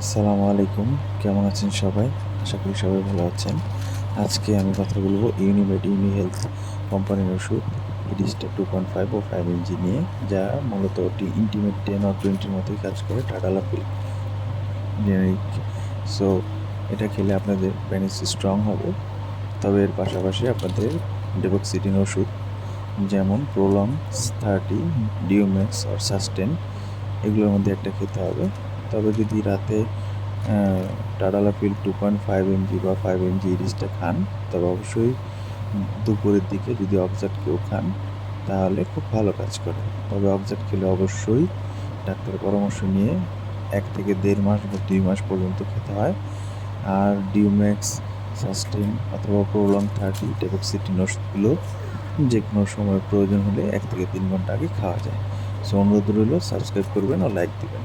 আসসালামু আলাইকুম। কেমন আছেন সবাই? আশা করি সবাই ভালো আছেন। আজকে আমি কথা বলব ইউনিমেড ইউনি হেলথ কোম্পানির ওষুধ ইডিস্টা টু পয়েন্ট ফাইভ ও ফাইভ ইঞ্জি নিয়ে, যা মূলত ওটি ইন্টিমেট টেন আর টোয়েন্টির মতোই কাজ করে টাটালাপিল জেনারিক সো এটা খেলে আপনাদের প্যানিস স্ট্রং হবে। তবে এর পাশাপাশি আপনাদের ডেবক্সিডিন ওষুধ, যেমন প্রোলং থার্টি ডিওম্যাক্স আর সাস্টেন এগুলোর মধ্যে একটা খেতে হবে। তবে যদি রাতে tadalafil two point five MG বা ফাইভ এমজি ইরিসটা খান, তবে অবশ্যই দুপুরের দিকে যদি অবজার্ট কেউ খান, তাহলে খুব ভালো কাজ করে। তবে অবজার্ট খেলে অবশ্যই ডাক্তারের পরামর্শ নিয়ে এক থেকে দেড় মাস বা দুই মাস পর্যন্ত খেতে হয়। আর ডিউম্যাক্স সাস্টেন অথবা প্রোলং থার্টি টেবক্সিটিন ওষুধগুলো যে কোনো সময় প্রয়োজন হলে এক থেকে তিন ঘণ্টা আগে খাওয়া যায়। সো অনুরোধ রইল সাবস্ক্রাইব করবেন ও লাইক দিবেন।